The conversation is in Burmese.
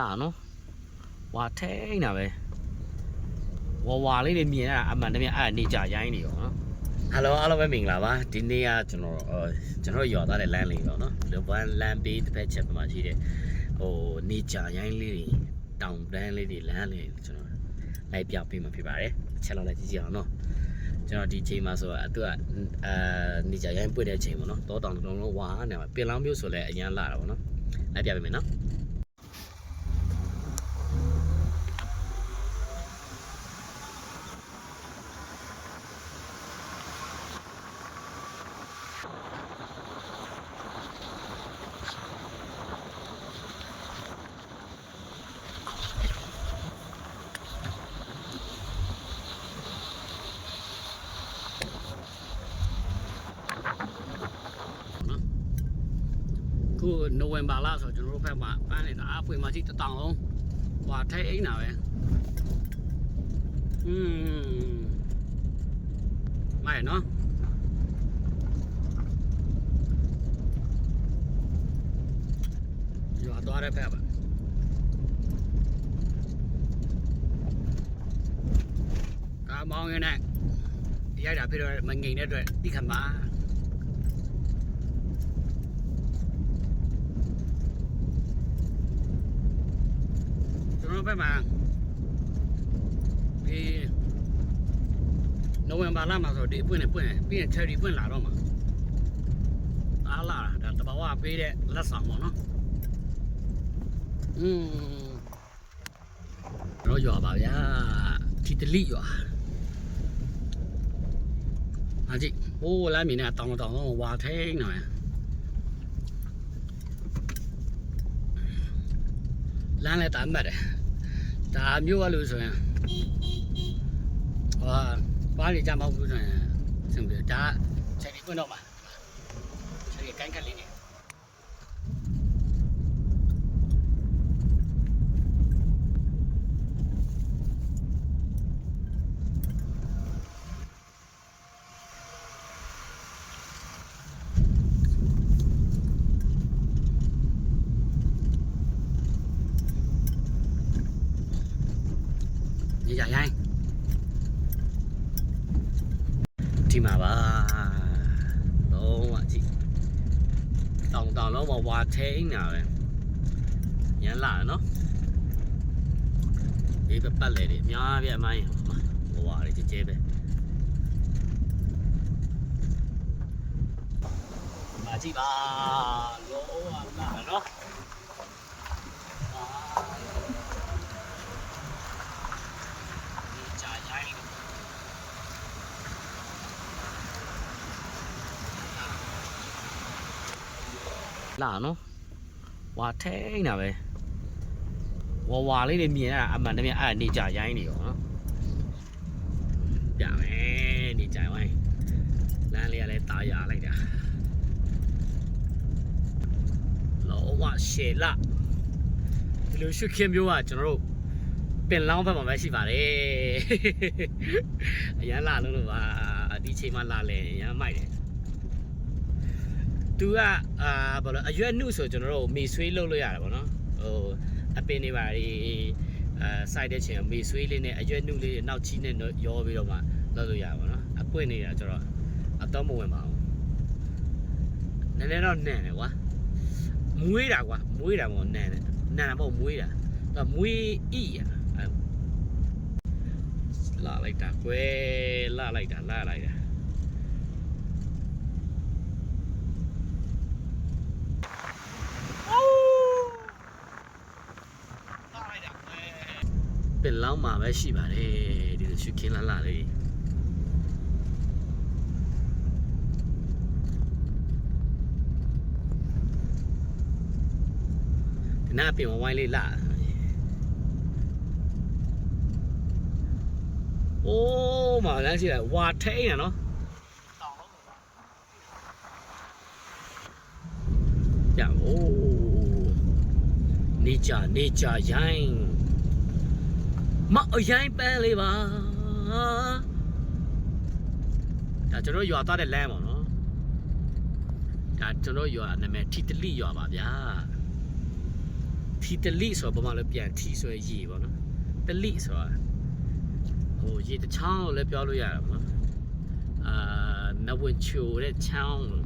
လာနော်ဝါထိန်တာပဲဝါဝါလေးတွေမြင်ရတာအမှန်တကယ်အဲ့ဒါနေကြရိုင်းနေရောနော်ဟယ်လိုအားလုံးပဲမင်္ဂလာပါဒီနေ့ကကျွန်တော်အော်ကျွန်တော်ရွာသားတဲ့လမ်းလေးပေါ့နော်ဒီဘန်လမ်းပေးတစ်ဖက်ချက်ပမှာရှိတဲ့ဟိုနေကြရိုင်းလေးတွေတောင်တန်းလေးတွေလမ်းလေးတွေကျွန်တော်လိုက်ပြပေးမှာဖြစ်ပါတယ်ချက်လောက်လိုက်ကြည့်ကြအောင်နော်ကျွန်တော်ဒီချိန်မှာဆိုတော့သူကအာနေကြရိုင်းပွင့်တဲ့ချိန်ပေါ့နော်တောတောင်တုံလုံးဝါနေမှာပြင်လောင်းမျိုးဆိုလဲအရန်လာတာပေါ့နော်လိုက်ပြပေးမယ်နော် ခုနိုဝင်ဘာလဆိုကျွန်တော်တို့ဘက်မှာပန်းနေတာအဖွင့်မှရှိတစ်တောင်လုံးဟွာထိုက်အိမ်တာပဲอืมမိုင်နော်ရွာသွားတဲ့ဘက်ပါကာမောင်းရနေရိုက်တာဖြစ်တော့မငိန်တဲ့အတွက်ဒီခါမှာ ကျွန်တော် ဘက်မှာဒီနိုဝင်ဘာလမှာဆိုဒီပွင့်နေပွင့်နေပြီးရင် cherry ပွင့်လာတော့မှာအားလာတာဒါတဘာဝပေးတဲ့လက်ဆောင်ပေါ့နော်อืมတော့ရွာပါဗျာထီတလိရွာအားကြည့်ဟိုးလမ်းမြင်နေတောင်တောင်တော့ဝါထိန်နေတယ်လမ်းလည်းတမ်းမှတ်တယ် ဒါမျိုးကလို့ဆိုရင်ဟာပါးနေကြမဟုတ်ဘူးဆိုရင်စင်ပြဒါချက်ဒီပွင့်တော့မှာချက်ဒီကိုင်းကလေးနေ ညကြရိုင်းဒီမှာပါလုံးဝကြည့်တောင်တောင်လုံးမှာဝါထိန်တာပဲရန်လာနော်ဒီပပတ်လေတွေအများပြအမိုင်းဟိုဝါတွေကြဲကြဲပဲမာကြည့်ပါလုံးဝလာနော် ဒီကြာရိုင်း လာနော်ဝါထိန်တာပဲဝါဝါလေးတွေမြင်ရတာအမှန်တကယ်အဲ့ဒါနေကြာရိုင်းနေရောနော်ပြမယ်နေကြာရိုင်းလမ်းလေးကလည်းတာယာလိုက်တာလောဝရှေလာဒီလိုရှုခင်းမျိုးကကျွန်တော်တို့ပင်လောင်းဘက်မှာပဲရှိပါတယ်အရန်လာလို့လို့ပါဒီချိန်မှလာလဲအရန်မိုက်တယ် သူကအာဘာလို့အရွက်နှုဆိုကျွန်တော်တို့မေဆွေးလုပ်လို့ရတယ်ဗောနော်ဟိုအပင်တွေပါဒီအာစိုက်တဲ့ချိန်မေဆွေးလေးနဲ့အရွက်နှုလေးနောက်ချီနဲ့ရောပြီးတော့မှလုပ်လို့ရပါဗောနော်အပွင့်နေတာကျွန်တော်အတော့မဝင်ပါဘူးနည်းနည်းတော့နန်တယ်ကွာမွေးတာကွာမွေးတာပေါ့နန်တယ်နန်တာပေါ့မွေးတာသူကမွေးဣရလာလိုက်တာကွယ်လာလိုက်တာလာလိုက်တာ ပင်လောင်းမှာပဲရှိပါတယ်ဒီလိုရှုခင်းလာလာလေးဒီနာပြင်ဝိုင်းလေးလာ โอ้มาแล้วสิวาเท่อ่ะเนาะอย่าโอ้နေကြနေကြရိုင်း မအရိုင်းပန်းလေးပါဒါကျွန်တော်ရွာသားတဲ့လမ်းပေါ့နော်ဒါကျွန်တော်ရွာနာမည်ထီတလိရွာပါဗျာထထီတလိဆိုတော့ဘာမှလည်းပြန်ထီဆိုရရေပေါ့နော်တလိဆိုတာဟိုရေတချောင်းလို့လည်းပြောလို့ရတယ်ပေါ့နော်အာနဝင်ချိုတဲ့ချောင်းလို့ပြောလို့